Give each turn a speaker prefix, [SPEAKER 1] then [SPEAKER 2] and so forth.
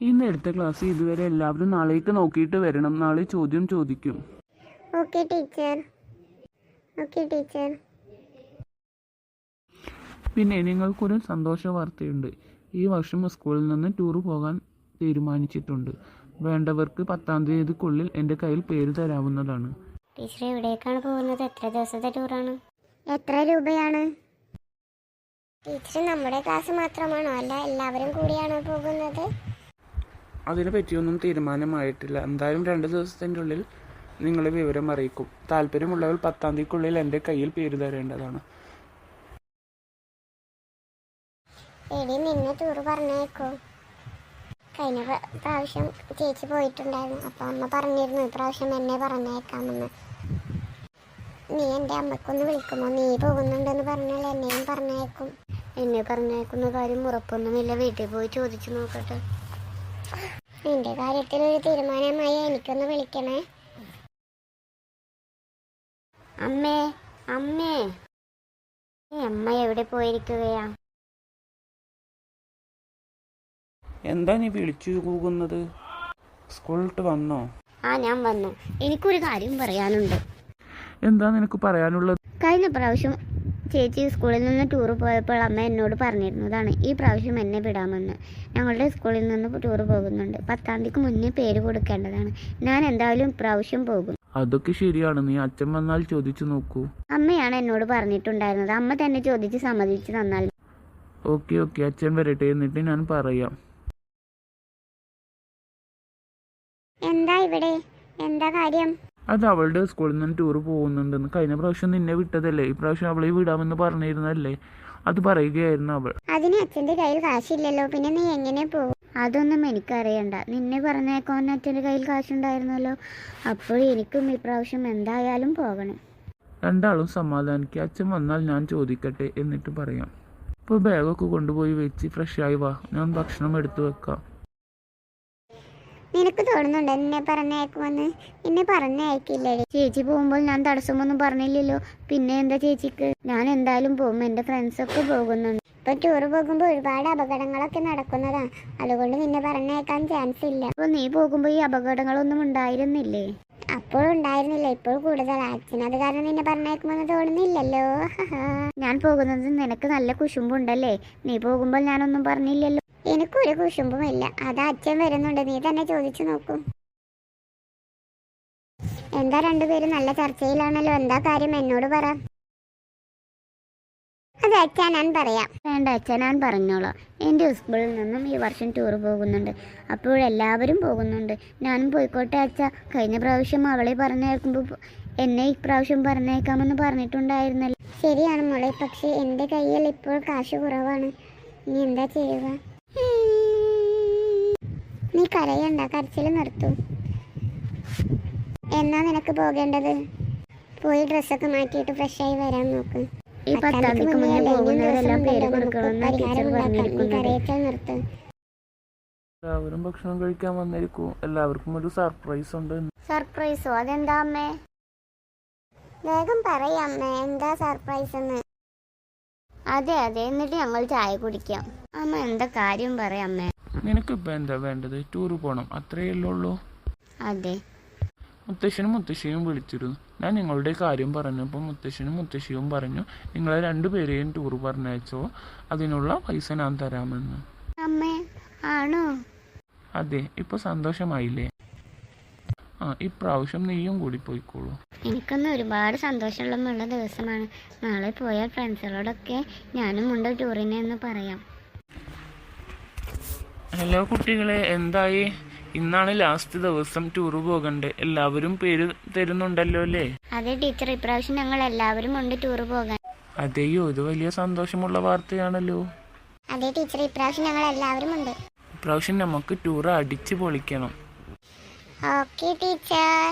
[SPEAKER 1] ഇന്ന് എടുത്ത ക്ലാസ് ഇതുവരെ എല്ലാവരും നാളേക്ക് നോക്കിയിട്ട് വരണം. നാളെ ചോദ്യം ചോദിക്കും.
[SPEAKER 2] ഓക്കെ ടീച്ചർ ഓക്കെ ടീച്ചർ
[SPEAKER 1] പിന്നെ നിങ്ങൾക്കൊരു സന്തോഷ വാർത്തയുണ്ട്. ഈ വർഷം സ്കൂളിൽ നിന്ന് ടൂർ പോകാൻ തീരുമാനിച്ചിട്ടുണ്ട്. വേണ്ടവർക്ക് പത്താം തീയതിക്കുള്ളിൽ എന്റെ കയ്യിൽ പേര് തരാവുന്നതാണ്.
[SPEAKER 2] ടീച്ചർ എവിടേക്കാണ് പോകുന്നത്? എത്ര ദിവസത്തെ ടൂറാണ് എത്ര രൂപയാണ്? ടീച്ചർ നമ്മുടെ ക്ലാസ് മാത്രമാണോ? അല്ല എല്ലാവരും കൂടിയാണോ പോകുന്നത്?
[SPEAKER 1] അതിനെ പറ്റിയൊന്നും തീരുമാനമായിട്ടില്ല. എന്തായാലും രണ്ട് ദിവസത്തിന്റെ ഉള്ളിൽ നിങ്ങളെ വിവരം അറിയിക്കും. താല്പര്യമുള്ളവർ പത്താം തീയതിക്കുള്ളിൽ എന്റെ കയ്യിൽ പേര് തരേണ്ടതാണ്.
[SPEAKER 2] എടി നിന്നെ ടൂർ പറഞ്ഞേക്കോ. കഴിഞ്ഞ പ്ര- പ്രാവശ്യം ചേച്ചി പോയിട്ടുണ്ടായിരുന്നു. അപ്പൊ അമ്മ പറഞ്ഞിരുന്നു ഇപ്രാവശ്യം എന്നെ പറഞ്ഞേക്കാമെന്ന്. നീ എന്റെ അമ്മക്കൊന്ന് വിളിക്കുമോ? നീ പോകുന്നുണ്ടെന്ന് പറഞ്ഞാൽ എന്നെയും പറഞ്ഞേക്കും. എന്നെ പറഞ്ഞേക്കുന്ന കാര്യം ഉറപ്പൊന്നുമില്ല. വീട്ടിൽ പോയി ചോദിച്ചു നോക്കട്ടെ. നിന്റെ കാര്യത്തിൽ ഒരു തീരുമാനമായി എനിക്കൊന്ന് വിളിക്കണേ. അമ്മേ അമ്മേ. അമ്മ എവിടെ പോയിരിക്കുകയാ?
[SPEAKER 1] എന്താ നീ വിളിച്ചു പോകുന്നത് സ്കൂളിട്ട് വന്നോ?
[SPEAKER 2] ആ ഞാൻ വന്നു. എനിക്കൊരു കാര്യം പറയാനുണ്ട്.
[SPEAKER 1] എന്താ നിനക്ക് പറയാനുള്ളത്?
[SPEAKER 2] കഴിഞ്ഞ പ്രാവശ്യം ചേച്ചി സ്കൂളിൽ നിന്ന് ടൂർ പോയപ്പോൾ അമ്മ എന്നോട് പറഞ്ഞിരുന്നതാണ് ഈ പ്രാവശ്യം എന്നെ വിടാമെന്ന്. ഞങ്ങളുടെ സ്കൂളിൽ നിന്ന് ടൂർ പോകുന്നുണ്ട്. പത്താം തീയതിക്ക് മുന്നേ പേര് കൊടുക്കേണ്ടതാണ്. ഞാൻ എന്തായാലും പ്രാവശ്യം പോകും.
[SPEAKER 1] അതൊക്കെ ശരിയാണ്. നീ അച്ഛൻ വന്നാൽ ചോദിച്ചു നോക്കൂ.
[SPEAKER 2] അമ്മയാണ് എന്നോട് പറഞ്ഞിട്ടുണ്ടായിരുന്നത്. അമ്മ തന്നെ ചോദിച്ച് സമ്മതിച്ചു തന്നാൽ
[SPEAKER 1] ഓക്കെ ഓക്കെ. അച്ഛൻ വരട്ടെ എന്നിട്ട് ഞാൻ പറയാം.
[SPEAKER 2] എന്താ ഇവിടെ? എന്താ കാര്യം?
[SPEAKER 1] അത് അവളുടെ സ്കൂളിൽ നിന്ന് ടൂർ പോകുന്നുണ്ടെന്ന്. കഴിഞ്ഞ പ്രാവശ്യം നിന്നെ വിട്ടതല്ലേ? ഈ പ്രാവശ്യം അവളെ വിടാമെന്ന് പറഞ്ഞിരുന്നല്ലേ അത് പറയുകയായിരുന്നു അവൾ.
[SPEAKER 2] അതിന് അച്ഛന്റെ കയ്യിൽ കാശില്ലല്ലോ. പിന്നെ നീ എങ്ങനെ പോകും? അതൊന്നും എനിക്കറിയണ്ട. നിന്നെ പറഞ്ഞേക്കോ അച്ഛന്റെ കയ്യിൽ കാശുണ്ടായിരുന്നല്ലോ. അപ്പോൾ എനിക്കും ഇപ്രാവശ്യം എന്തായാലും പോകണം.
[SPEAKER 1] രണ്ടാളും സമാധാനിക്കുക അച്ഛൻ വന്നാൽ ഞാൻ ചോദിക്കട്ടെ എന്നിട്ട് പറയാം. അപ്പോൾ ബാഗൊക്കെ കൊണ്ടുപോയി വെച്ച് ഫ്രഷായി വാ. ഞാൻ ഭക്ഷണം എടുത്തു വെക്കാം.
[SPEAKER 2] നിനക്ക് തോന്നുന്നുണ്ട്? എന്നെ പറഞ്ഞേക്കുമെന്ന് എന്നെ പറഞ്ഞയക്കില്ലേ ചേച്ചി പോകുമ്പോൾ ഞാൻ തടസ്സമൊന്നും പറഞ്ഞില്ലല്ലോ. പിന്നെ എന്താ ചേച്ചിക്ക്? ഞാൻ എന്തായാലും പോകും. എന്റെ ഫ്രണ്ട്സൊക്കെ പോകുന്നുണ്ട്. ഇപ്പൊ ടൂർ പോകുമ്പോൾ ഒരുപാട് അപകടങ്ങളൊക്കെ നടക്കുന്നതാണ് അതുകൊണ്ട് നിന്നെ പറഞ്ഞേക്കാൻ ചാൻസ് ഇല്ല. അപ്പൊ നീ പോകുമ്പോൾ ഈ അപകടങ്ങളൊന്നും ഉണ്ടായിരുന്നില്ലേ? അപ്പോൾ ഉണ്ടായിരുന്നില്ല. ഇപ്പോൾ കൂടുതൽ അച്ഛൻ അത് കാരണം നിന്നെ പറഞ്ഞേക്കുമെന്ന് തോന്നുന്നില്ലല്ലോ. ഞാൻ പോകുന്നത് നിനക്ക് നല്ല കുശുമ്പുണ്ടല്ലേ? നീ പോകുമ്പോൾ ഞാനൊന്നും പറഞ്ഞില്ലല്ലോ. എനിക്കൊരു കുശുമ്പുമില്ല. അത് അച്ഛൻ വരുന്നുണ്ട്. നീ തന്നെ ചോദിച്ചു നോക്കൂ. എന്താ രണ്ടുപേരും നല്ല ചർച്ചയിലാണല്ലോ. എന്താ കാര്യം? എന്നോട് പറ. അത് അച്ഛാ ഞാൻ പറയാം. വേണ്ട അച്ഛാ ഞാൻ പറഞ്ഞോളാം. എന്റെ സ്കൂളിൽ നിന്നും ഈ വർഷം ടൂർ പോകുന്നുണ്ട്. അപ്പോൾ എല്ലാവരും പോകുന്നുണ്ട്. ഞാനും പോയിക്കോട്ടെ അച്ഛാ. കഴിഞ്ഞ പ്രാവശ്യം അവളെ പറഞ്ഞേക്കുമ്പോൾ എന്നെ ഇപ്രാവശ്യം പറഞ്ഞേക്കാമെന്ന് പറഞ്ഞിട്ടുണ്ടായിരുന്നല്ലോ. ശരിയാണ് മോളെ. പക്ഷേ എന്റെ കയ്യിൽ ഇപ്പോൾ കാശ് കുറവാണ്. നീ എന്താ ചെയ്യുക? നീ കരയണ്ട കരച്ചിൽ നിർത്തൂ. എന്നാ നിനക്ക് പോകേണ്ടത്? പോയി ഡ്രസ്സൊക്കെ മാറ്റിയിട്ട് ഫ്രഷ് ആയി വരാൻ നോക്ക്. ഈ പത്താം തീയതിക്ക് മുന്നേ പോകുന്നവരെല്ലാം പേര് കൊടുക്കണമെന്ന് ടീച്ചർ പറഞ്ഞിരിക്കുന്നത്. നിർത്ത്.
[SPEAKER 1] എല്ലാവരും ഭക്ഷണം കഴിക്കാൻ വന്നിരിക്കും. എല്ലാവർക്കും ഒരു സർപ്രൈസ് ഉണ്ട്
[SPEAKER 2] സർപ്രൈസോ അതെന്താ അമ്മേ? വേഗം പറയാമ്മേ എന്താ സർപ്രൈസ് എന്ന്? അതെ അതെ. എന്നിട്ട് ഞങ്ങൾ ചായ കുടിക്കാം. അമ്മ എന്താ കാര്യം പറയാമ്മേ
[SPEAKER 1] നിനക്കിപ്പോൾ എന്താ വേണ്ടത്? ടൂർ പോകണം അത്രേ ഉള്ളൂ
[SPEAKER 2] അതെ.
[SPEAKER 1] മുത്തശ്ശനും മുത്തശ്ശിയും വിളിച്ചിരുന്നു. ഞാൻ നിങ്ങളുടെ കാര്യം പറഞ്ഞപ്പോൾ മുത്തശ്ശനും മുത്തശ്ശിയും പറഞ്ഞു നിങ്ങളെ രണ്ടുപേരെയും ടൂർ പറഞ്ഞയച്ചോ. അതിനുള്ള പൈസ ഞാൻ തരാമെന്ന്.
[SPEAKER 2] അമ്മേ ആണോ?
[SPEAKER 1] അതെ ഇപ്പോൾ സന്തോഷമായില്ലേ? ആ ഇപ്രാവശ്യം നീയും കൂടി പോയിക്കോളൂ.
[SPEAKER 2] എനിക്കൊന്ന് ഒരുപാട് സന്തോഷമുള്ള ദിവസമാണ്. നാളെ പോയ ഫ്രണ്ട്സുകളോടൊക്കെ ഞാനും ഉണ്ട് ടൂറിനെന്ന് പറയാം.
[SPEAKER 1] ഹലോ കുട്ടികളെ എന്തായി? ഇന്നാണ് ലാസ്റ്റ് ദിവസം ടൂർ പോകണ്ടേ. എല്ലാവരും പേര് തരുന്നുണ്ടല്ലോ അല്ലേ?
[SPEAKER 2] അതെ ടീച്ചർ ഇപ്രാവശ്യം ഞങ്ങൾ എല്ലാവരും ഉണ്ട് ടൂർ പോകാൻ.
[SPEAKER 1] അതെയോ? ഇത് വലിയ സന്തോഷമുള്ള വാർത്തയാണല്ലോ.
[SPEAKER 2] അതെ ടീച്ചർ ഇപ്രാവശ്യം ഞങ്ങൾ എല്ലാവരും ഉണ്ട്.
[SPEAKER 1] ഇപ്രാവശ്യം നമുക്ക് ടൂർ അടിച്ചു പൊളിക്കണം.
[SPEAKER 2] Okay teacher.